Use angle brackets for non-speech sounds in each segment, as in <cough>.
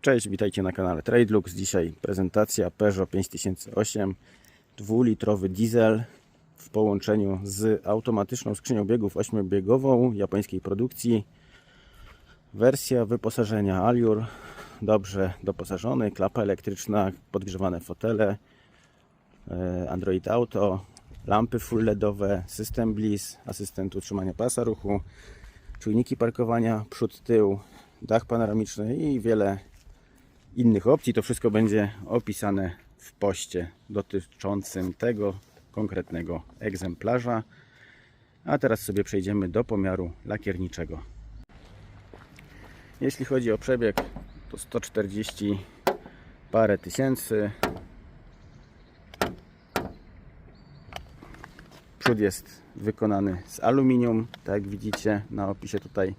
Cześć, witajcie na kanale TradeLux. Dzisiaj prezentacja Peugeot 5008 dwulitrowy diesel w połączeniu z automatyczną skrzynią biegów 8-biegową japońskiej produkcji. Wersja wyposażenia Allure, dobrze doposażony, klapa elektryczna, podgrzewane fotele, e, Android Auto, lampy full LEDowe, system Bliss, asystent utrzymania pasa ruchu, czujniki parkowania, przód, tył, dach panoramiczny i wiele innych opcji. To wszystko będzie opisane w poście dotyczącym tego konkretnego egzemplarza. A teraz sobie przejdziemy do pomiaru lakierniczego. Jeśli chodzi o przebieg, to 140 parę tysięcy. Przód jest wykonany z aluminium, tak jak widzicie na opisie tutaj.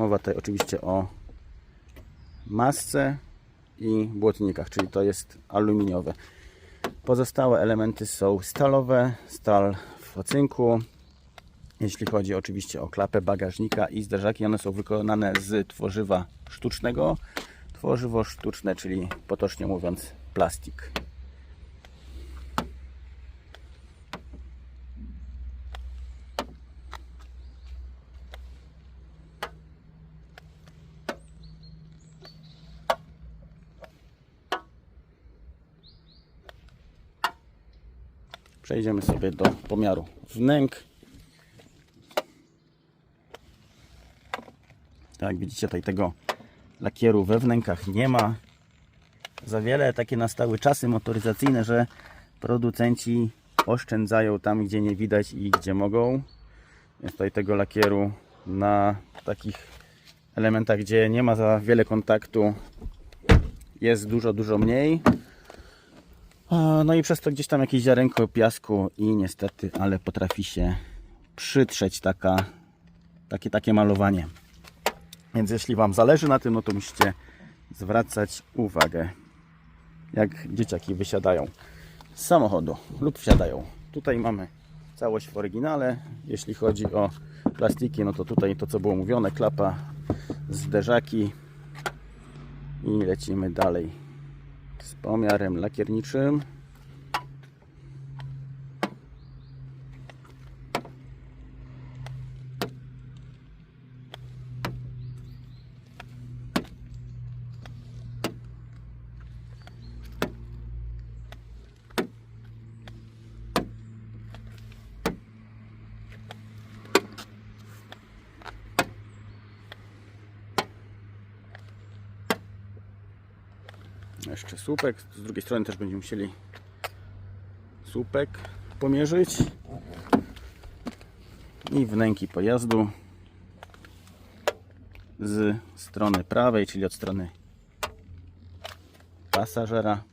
Mowa tutaj oczywiście o masce i błotnikach, czyli to jest aluminiowe. Pozostałe elementy są stalowe, stal w ocynku. Jeśli chodzi oczywiście o klapę bagażnika i zderzaki, one są wykonane z tworzywa sztucznego. Tworzywo sztuczne, czyli potocznie mówiąc plastik. Przejdziemy sobie do pomiaru wnęk. Tak, widzicie tutaj tego lakieru we wnękach nie ma za wiele. Takie nastały czasy motoryzacyjne, że producenci oszczędzają tam, gdzie nie widać i gdzie mogą. Jest tutaj tego lakieru na takich elementach, gdzie nie ma za wiele kontaktu. Jest dużo, dużo mniej. No i przez to gdzieś tam jakieś ziarenko piasku i niestety, ale potrafi się przytrzeć taka, takie, takie malowanie. Więc jeśli Wam zależy na tym, no to musicie zwracać uwagę, jak dzieciaki wysiadają z samochodu lub wsiadają. Tutaj mamy całość w oryginale. Jeśli chodzi o plastiki, no to tutaj to co było mówione, klapa, zderzaki i lecimy dalej z pomiarem lakierniczym. Jeszcze słupek. Z drugiej strony też będziemy musieli słupek pomierzyć. I wnęki pojazdu z strony prawej, czyli od strony pasażera.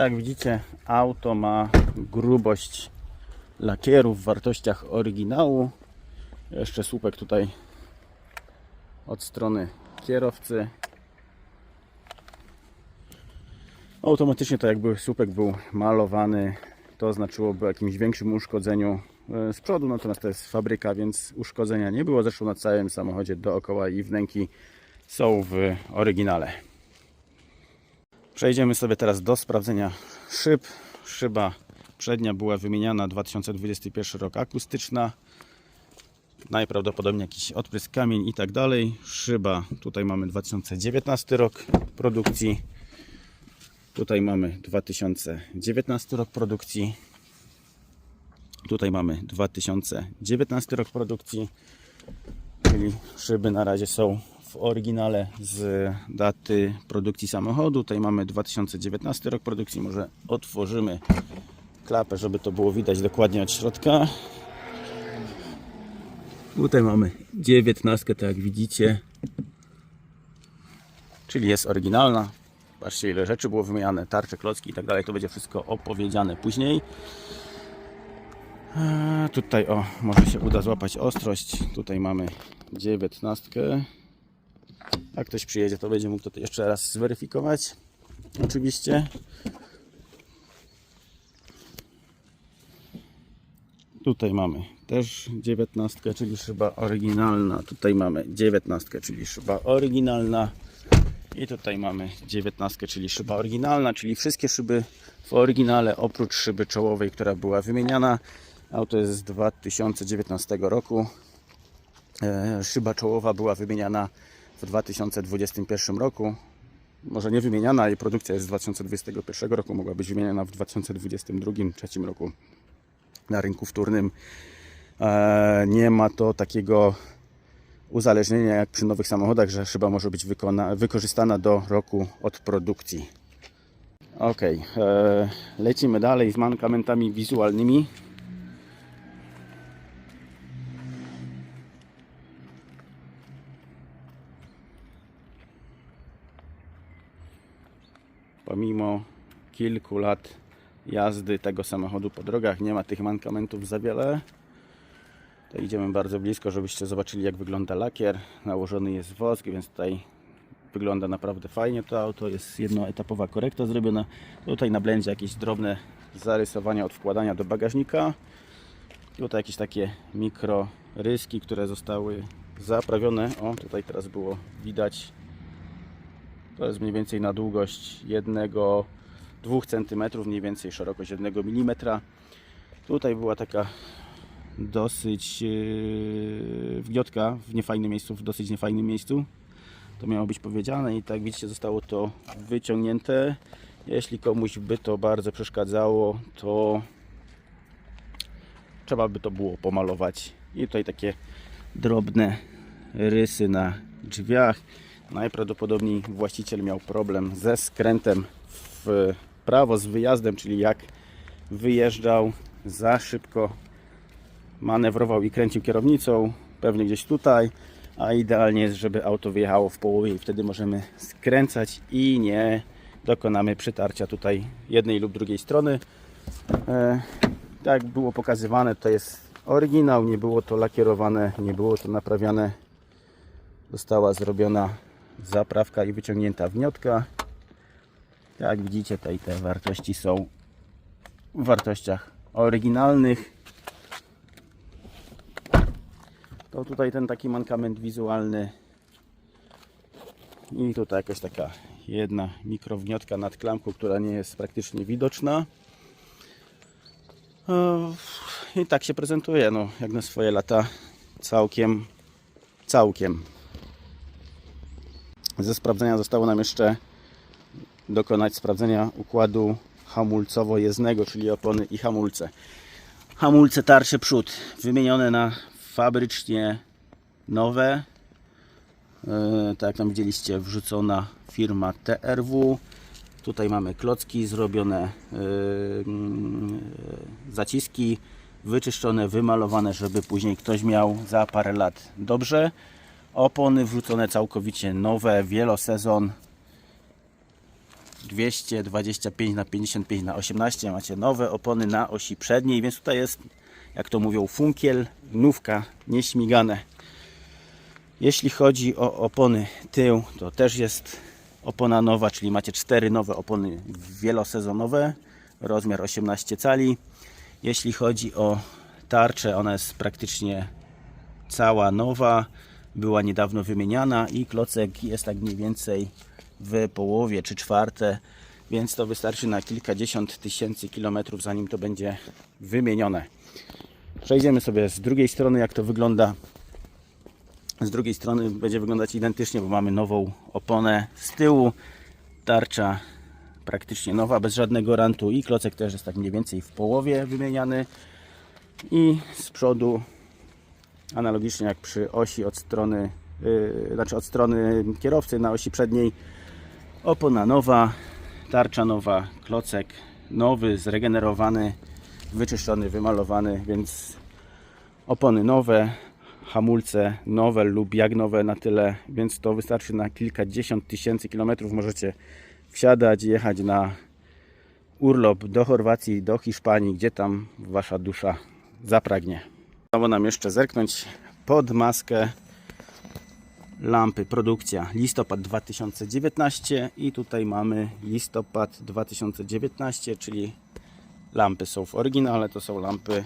Tak jak widzicie, auto ma grubość lakieru w wartościach oryginału. Jeszcze słupek tutaj od strony kierowcy. Automatycznie to jakby słupek był malowany, to znaczyłoby jakimś większym uszkodzeniu e, z przodu, natomiast to jest fabryka, więc uszkodzenia nie było. Zresztą na całym samochodzie dookoła i wnęki są w oryginale. Przejdziemy sobie teraz do sprawdzenia szyb. Szyba przednia była wymieniana 2021 rok akustyczna. Najprawdopodobniej jakiś odprysk kamień i tak dalej. Szyba tutaj mamy 2019 rok produkcji. Tutaj mamy 2019 rok produkcji. Tutaj mamy 2019 rok produkcji. Czyli szyby na razie są w oryginale z daty produkcji samochodu. Tutaj mamy 2019 rok produkcji. Może otworzymy klapę, żeby to było widać dokładnie od środka. Tutaj mamy 19, tak jak widzicie. Czyli jest oryginalna. Patrzcie ile rzeczy było wymieniane, tarcze, klocki i tak dalej. To będzie wszystko opowiedziane później. Eee, Tutaj o, może się uda złapać ostrość. Tutaj mamy dziewiętnastkę. Jak ktoś przyjedzie, to będzie mógł to jeszcze raz zweryfikować. Oczywiście. Tutaj mamy też dziewiętnastkę, czyli szyba oryginalna. Tutaj mamy dziewiętnastkę, czyli szyba oryginalna. I tutaj mamy dziewiętnastkę, czyli szyba oryginalna, czyli wszystkie szyby w oryginale oprócz szyby czołowej, która była wymieniana. Auto jest z 2019 roku. E, Szyba czołowa była wymieniana w 2021 roku. Może nie wymieniana, jej produkcja jest z 2021 roku, mogła być wymieniana w 2022-2023 roku na rynku wtórnym. E, Nie ma to takiego uzależnienia jak przy nowych samochodach, że szyba może być wykona, wykorzystana do roku od produkcji. Ok, e, lecimy dalej z mankamentami wizualnymi. Pomimo kilku lat jazdy tego samochodu po drogach nie ma tych mankamentów za wiele. To idziemy bardzo blisko, żebyście zobaczyli jak wygląda lakier. Nałożony jest wosk, więc tutaj wygląda naprawdę fajnie to auto. Jest jednoetapowa korekta zrobiona. Tutaj na blendzie jakieś drobne zarysowania od wkładania do bagażnika. Tutaj jakieś takie mikro ryski, które zostały zaprawione. O, tutaj teraz było widać. To jest mniej więcej na długość jednego 2 cm, mniej więcej szerokość 1 mm. Tutaj była taka dosyć yy, wgiotka w niefajnym miejscu, w dosyć niefajnym miejscu. To miało być powiedziane i tak widzicie zostało to wyciągnięte. Jeśli komuś by to bardzo przeszkadzało, to trzeba by to było pomalować. I tutaj takie drobne rysy na drzwiach. Najprawdopodobniej właściciel miał problem ze skrętem w prawo, z wyjazdem, czyli jak wyjeżdżał za szybko manewrował i kręcił kierownicą, pewnie gdzieś tutaj, a idealnie jest, żeby auto wyjechało w połowie i wtedy możemy skręcać i nie dokonamy przytarcia tutaj jednej lub drugiej strony. E, tak było pokazywane, to jest oryginał, nie było to lakierowane, nie było to naprawiane. Została zrobiona zaprawka i wyciągnięta wniotka. Jak widzicie, tutaj te wartości są w wartościach oryginalnych. To tutaj ten taki mankament wizualny. I tutaj jakaś taka jedna mikrowniotka nad klamką, która nie jest praktycznie widoczna. I tak się prezentuje, no, jak na swoje lata. Całkiem, całkiem. Ze sprawdzenia zostało nam jeszcze dokonać sprawdzenia układu hamulcowo-jezdnego, czyli opony i hamulce. Hamulce tarcze przód wymienione na fabrycznie nowe. E, tak jak tam widzieliście, wrzucona firma TRW. Tutaj mamy klocki zrobione, e, mm, zaciski wyczyszczone, wymalowane, żeby później ktoś miał za parę lat dobrze. Opony wrzucone całkowicie nowe, wielosezon 225 na 55 na 18 macie nowe opony na osi przedniej, więc tutaj jest, jak to mówią, funkiel, nówka, nieśmigane. Jeśli chodzi o opony tył, to też jest opona nowa, czyli macie cztery nowe opony wielosezonowe, rozmiar 18 cali. Jeśli chodzi o tarczę, ona jest praktycznie cała nowa, była niedawno wymieniana i klocek jest tak mniej więcej w połowie czy czwarte, więc to wystarczy na kilkadziesiąt tysięcy kilometrów, zanim to będzie wymienione. Przejdziemy sobie z drugiej strony, jak to wygląda. Z drugiej strony będzie wyglądać identycznie, bo mamy nową oponę z tyłu, tarcza praktycznie nowa, bez żadnego rantu i klocek też jest tak mniej więcej w połowie wymieniany i z przodu analogicznie jak przy osi od strony yy, znaczy od strony kierowcy na osi przedniej opona nowa, tarcza nowa, klocek nowy, zregenerowany, wyczyszczony, wymalowany, więc opony nowe, hamulce nowe lub jak nowe na tyle, więc to wystarczy na kilkadziesiąt tysięcy kilometrów. Możecie wsiadać, jechać na urlop do Chorwacji, do Hiszpanii, gdzie tam wasza dusza zapragnie. Zostało nam jeszcze zerknąć pod maskę lampy produkcja listopad 2019 i tutaj mamy listopad 2019, czyli lampy są w oryginale, to są lampy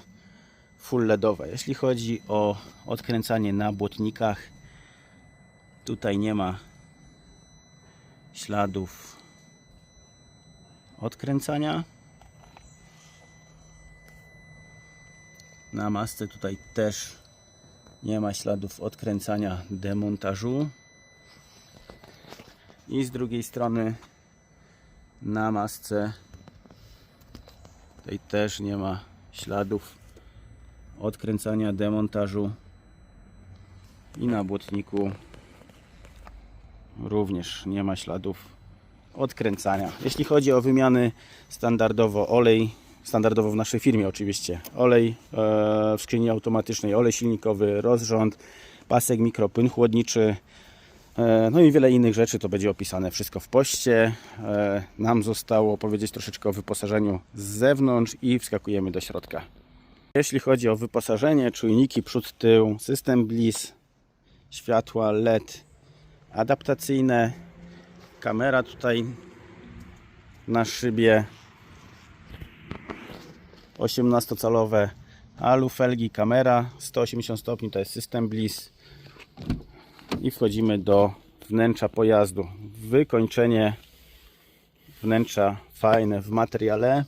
full LEDowe. Jeśli chodzi o odkręcanie na błotnikach, tutaj nie ma śladów odkręcania. Na masce tutaj też nie ma śladów odkręcania demontażu. I z drugiej strony na masce tutaj też nie ma śladów odkręcania demontażu. I na błotniku również nie ma śladów odkręcania. Jeśli chodzi o wymiany standardowo olej, standardowo w naszej firmie oczywiście, olej e, w skrzyni automatycznej, olej silnikowy, rozrząd, pasek mikropłyn chłodniczy, e, no i wiele innych rzeczy, to będzie opisane wszystko w poście. E, nam zostało powiedzieć troszeczkę o wyposażeniu z zewnątrz i wskakujemy do środka. Jeśli chodzi o wyposażenie, czujniki przód, tył, system BLIS, światła LED adaptacyjne, kamera tutaj na szybie 18-calowe alufelgi, kamera 180 stopni, to jest system BLIS i wchodzimy do wnętrza pojazdu. Wykończenie wnętrza fajne w materiale.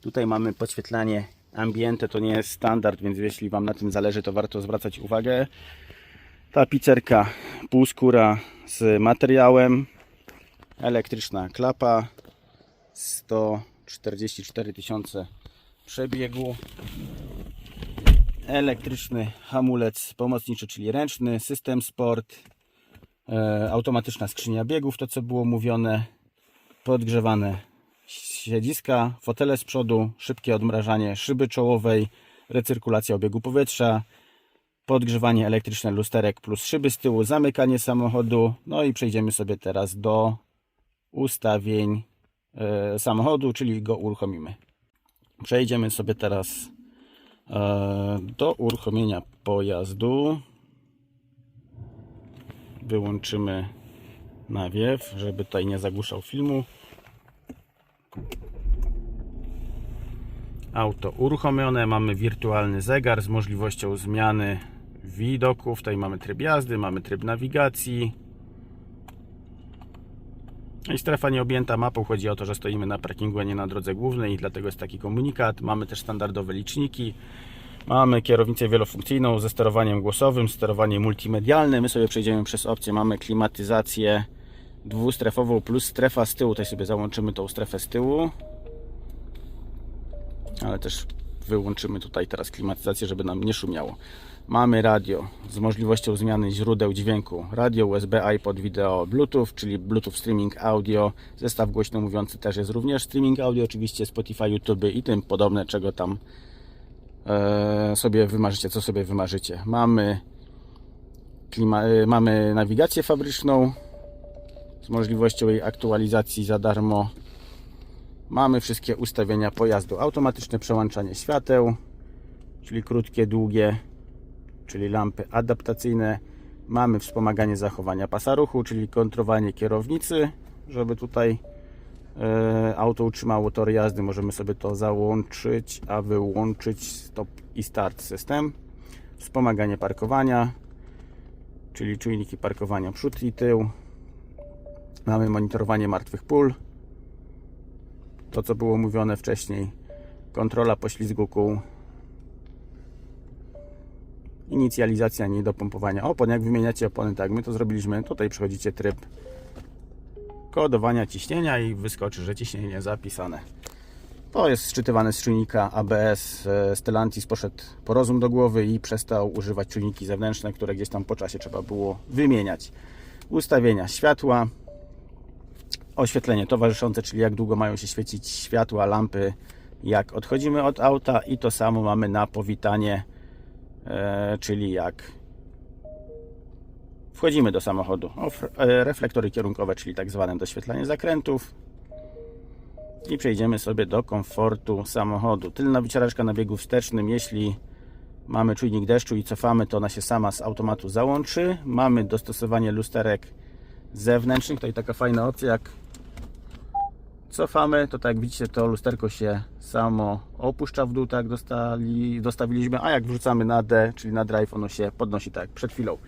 Tutaj mamy podświetlanie ambiente, to nie jest standard, więc jeśli Wam na tym zależy, to warto zwracać uwagę. Tapicerka półskóra z materiałem, elektryczna klapa, 144 tysiące przebiegu, elektryczny hamulec pomocniczy, czyli ręczny, system sport, e, automatyczna skrzynia biegów, to co było mówione, podgrzewane siedziska, fotele z przodu, szybkie odmrażanie szyby czołowej, recyrkulacja obiegu powietrza, podgrzewanie elektryczne lusterek plus szyby z tyłu, zamykanie samochodu. No i przejdziemy sobie teraz do ustawień e, samochodu, czyli go uruchomimy. Przejdziemy sobie teraz e, do uruchomienia pojazdu. Wyłączymy nawiew, żeby tutaj nie zagłuszał filmu. Auto uruchomione, mamy wirtualny zegar z możliwością zmiany widoków. Tutaj mamy tryb jazdy, mamy tryb nawigacji. I strefa nieobjęta mapą. Chodzi o to, że stoimy na parkingu, a nie na drodze głównej dlatego jest taki komunikat. Mamy też standardowe liczniki. Mamy kierownicę wielofunkcyjną ze sterowaniem głosowym, sterowanie multimedialne. My sobie przejdziemy przez opcję. Mamy klimatyzację dwustrefową plus strefa z tyłu. Tutaj sobie załączymy tą strefę z tyłu. Ale też wyłączymy tutaj teraz klimatyzację, żeby nam nie szumiało. Mamy radio z możliwością zmiany źródeł dźwięku. Radio USB, iPod, wideo, Bluetooth, czyli Bluetooth streaming audio. Zestaw głośno mówiący też jest również streaming audio, oczywiście Spotify, YouTube i tym podobne, czego tam e, sobie wymarzycie, co sobie wymarzycie. Mamy, klima, e, mamy nawigację fabryczną z możliwością jej aktualizacji za darmo. Mamy wszystkie ustawienia pojazdu. Automatyczne przełączanie świateł, czyli krótkie, długie, czyli lampy adaptacyjne. Mamy wspomaganie zachowania pasa ruchu, czyli kontrolowanie kierownicy, żeby tutaj e, auto utrzymało tor jazdy. Możemy sobie to załączyć, a wyłączyć stop i start system. Wspomaganie parkowania, czyli czujniki parkowania przód i tył. Mamy monitorowanie martwych pól. To, co było mówione wcześniej. Kontrola poślizgu kół. Inicjalizacja nie do pompowania opon. Jak wymieniacie opony, tak my to zrobiliśmy, tutaj przechodzicie tryb kodowania ciśnienia i wyskoczy, że ciśnienie zapisane. To jest szczytywane z czujnika ABS. E, Stellantis poszedł po rozum do głowy i przestał używać czujniki zewnętrzne, które gdzieś tam po czasie trzeba było wymieniać. Ustawienia światła, oświetlenie towarzyszące, czyli jak długo mają się świecić światła, lampy, jak odchodzimy od auta i to samo mamy na powitanie, e, czyli jak Wchodzimy do samochodu. E, reflektory kierunkowe, czyli tak zwane doświetlanie zakrętów. I przejdziemy sobie do komfortu samochodu. Tylna wycieraczka na biegu wstecznym, jeśli mamy czujnik deszczu i cofamy, to ona się sama z automatu załączy. Mamy dostosowanie lusterek zewnętrznych. Tutaj taka fajna opcja, jak cofamy, to tak jak widzicie, to lusterko się samo opuszcza w dół, tak dostali, dostawiliśmy, a jak wrzucamy na D, czyli na drive, ono się podnosi tak przed chwilą.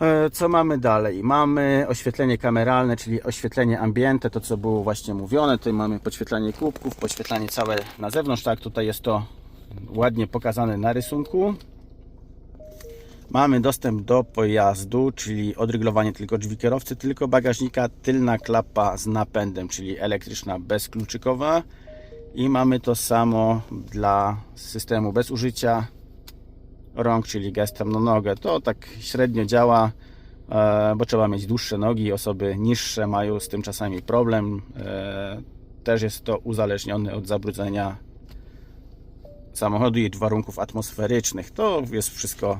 E, Co mamy dalej? Mamy oświetlenie kameralne, czyli oświetlenie ambiente, to co było właśnie mówione. Tutaj mamy podświetlanie kubków, podświetlanie całe na zewnątrz, tak tutaj jest to ładnie pokazane na rysunku. Mamy dostęp do pojazdu, czyli odryglowanie tylko drzwi kierowcy, tylko bagażnika, tylna klapa z napędem, czyli elektryczna bezkluczykowa. I mamy to samo dla systemu bez użycia rąk, czyli gestem na nogę. To tak średnio działa, e, bo trzeba mieć dłuższe nogi. Osoby niższe mają z tym czasami problem. E, Też jest to uzależnione od zabrudzenia samochodu i warunków atmosferycznych. To jest wszystko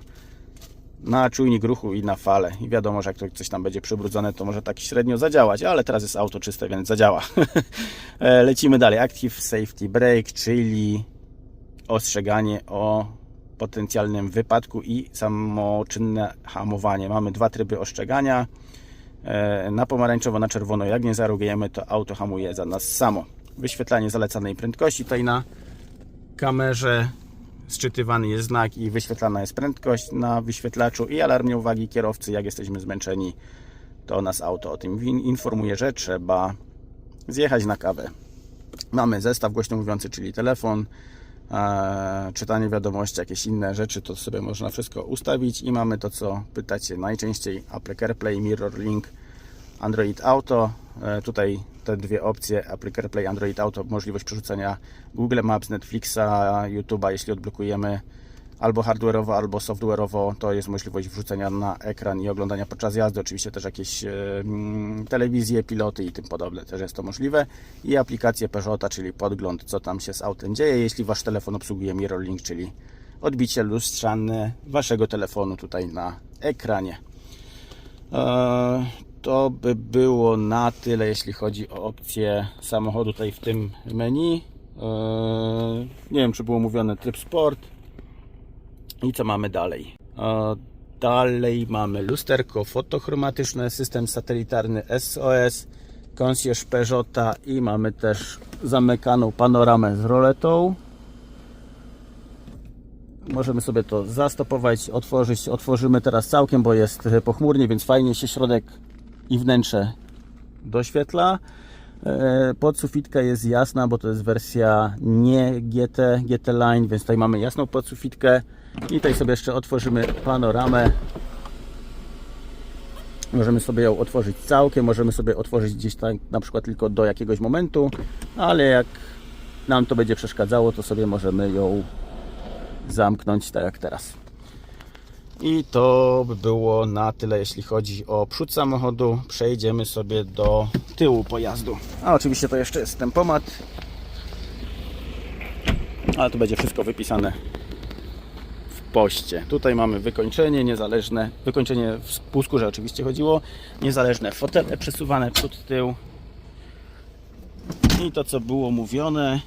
na czujnik ruchu i na fale. I wiadomo, że jak to coś tam będzie przybrudzone, to może tak średnio zadziałać, ale teraz jest auto czyste, więc zadziała. <laughs> E, Lecimy dalej. Active Safety Brake, czyli ostrzeganie o potencjalnym wypadku i samoczynne hamowanie. Mamy dwa tryby ostrzegania. E, Na pomarańczowo, na czerwono. Jak nie zareagujemy, to auto hamuje za nas samo. Wyświetlanie zalecanej prędkości. Tutaj na kamerze sczytywany jest znak i wyświetlana jest prędkość na wyświetlaczu i alarm uwagi kierowcy. Jak jesteśmy zmęczeni, to nas auto o tym informuje, że trzeba zjechać na kawę. Mamy zestaw głośno mówiący, czyli telefon, e, czytanie wiadomości, jakieś inne rzeczy, to sobie można wszystko ustawić i mamy to, co pytacie najczęściej, Apple CarPlay, Mirror Link, Android Auto. E, Tutaj te dwie opcje, Apple CarPlay, Android Auto, możliwość przerzucenia Google Maps, Netflixa, YouTube'a, jeśli odblokujemy albo hardware'owo, albo software'owo, to jest możliwość wrzucenia na ekran i oglądania podczas jazdy. Oczywiście też jakieś e, mm, telewizje, piloty i tym podobne, też jest to możliwe. I aplikację Peugeota, czyli podgląd, co tam się z autem dzieje, jeśli Wasz telefon obsługuje Mirror Link, czyli odbicie lustrzane Waszego telefonu tutaj na ekranie. E, To by było na tyle, jeśli chodzi o opcję samochodu tutaj w tym menu. E, Nie wiem, czy było mówione tryb sport. I co mamy dalej? E, Dalej mamy lusterko fotochromatyczne, system satelitarny SOS, concierge Peugeota i mamy też zamykaną panoramę z roletą. Możemy sobie to zastopować, otworzyć. Otworzymy teraz całkiem, bo jest pochmurnie, więc fajnie się środek i wnętrze doświetla. E, Podsufitka jest jasna, bo to jest wersja nie GT, GT Line, więc tutaj mamy jasną podsufitkę. I tutaj sobie jeszcze otworzymy panoramę. Możemy sobie ją otworzyć całkiem, możemy sobie otworzyć gdzieś tak na przykład tylko do jakiegoś momentu, ale jak nam to będzie przeszkadzało, to sobie możemy ją zamknąć tak jak teraz. I to by było na tyle, jeśli chodzi o przód samochodu. Przejdziemy sobie do tyłu pojazdu. A oczywiście to jeszcze jest tempomat. Ale to będzie wszystko wypisane w poście. Tutaj mamy wykończenie niezależne. Wykończenie w półskórze oczywiście chodziło. Niezależne fotele przesuwane przód, tył. I to co było mówione.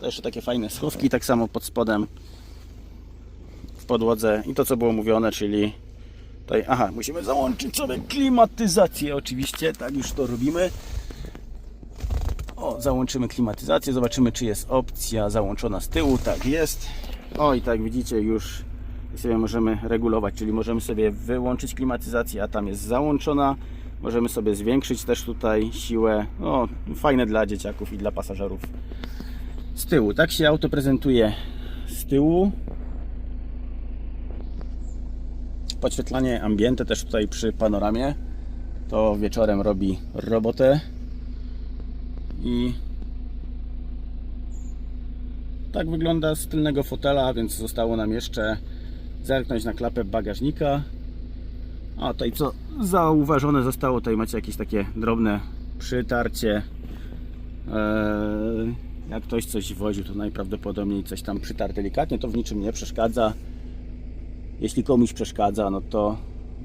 To jeszcze takie fajne schowki, tak samo pod spodem podłodze i to co było mówione, czyli tutaj, aha, musimy załączyć sobie klimatyzację oczywiście, tak już to robimy. O, załączymy klimatyzację, zobaczymy czy jest opcja załączona z tyłu, tak jest. O i tak widzicie już sobie możemy regulować, czyli możemy sobie wyłączyć klimatyzację, a tam jest załączona. Możemy sobie zwiększyć też tutaj siłę. O, fajne dla dzieciaków i dla pasażerów. Z tyłu, tak się auto prezentuje z tyłu. Podświetlanie ambiente też tutaj przy panoramie. To wieczorem robi robotę. I tak wygląda z tylnego fotela, więc zostało nam jeszcze zerknąć na klapę bagażnika. A tutaj co zauważone zostało, tutaj macie jakieś takie drobne przytarcie. Eee, jak ktoś coś woził, to najprawdopodobniej coś tam przytar delikatnie, to w niczym nie przeszkadza jeśli komuś przeszkadza, no to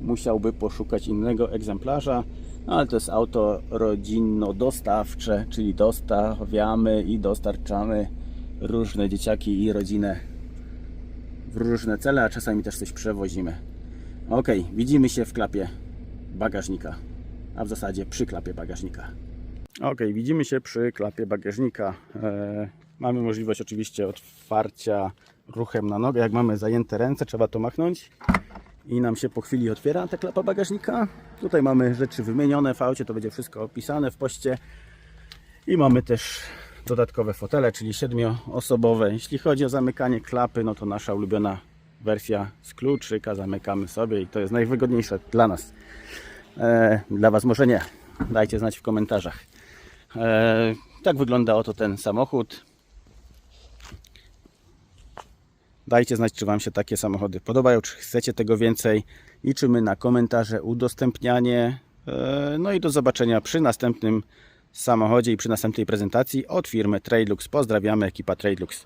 musiałby poszukać innego egzemplarza, no, ale to jest auto rodzinno-dostawcze, czyli dostawiamy i dostarczamy różne dzieciaki i rodzinę w różne cele, a czasami też coś przewozimy. Ok, widzimy się w klapie bagażnika, a w zasadzie przy klapie bagażnika. Ok, widzimy się przy klapie bagażnika. E, mamy możliwość oczywiście otwarcia ruchem na nogę. Jak mamy zajęte ręce, trzeba to machnąć i nam się po chwili otwiera ta klapa bagażnika. Tutaj mamy rzeczy wymienione w aucie, to będzie wszystko opisane w poście. I mamy też dodatkowe fotele, czyli siedmioosobowe. Jeśli chodzi o zamykanie klapy, no to nasza ulubiona wersja z kluczyka. Zamykamy sobie i to jest najwygodniejsze dla nas. E, dla Was może nie. Dajcie znać w komentarzach. E, tak wygląda oto ten samochód. Dajcie znać, czy Wam się takie samochody podobają, czy chcecie tego więcej. Liczymy na komentarze, udostępnianie. E, No i do zobaczenia przy następnym samochodzie i przy następnej prezentacji od firmy Trailux. Pozdrawiamy ekipa Trailux.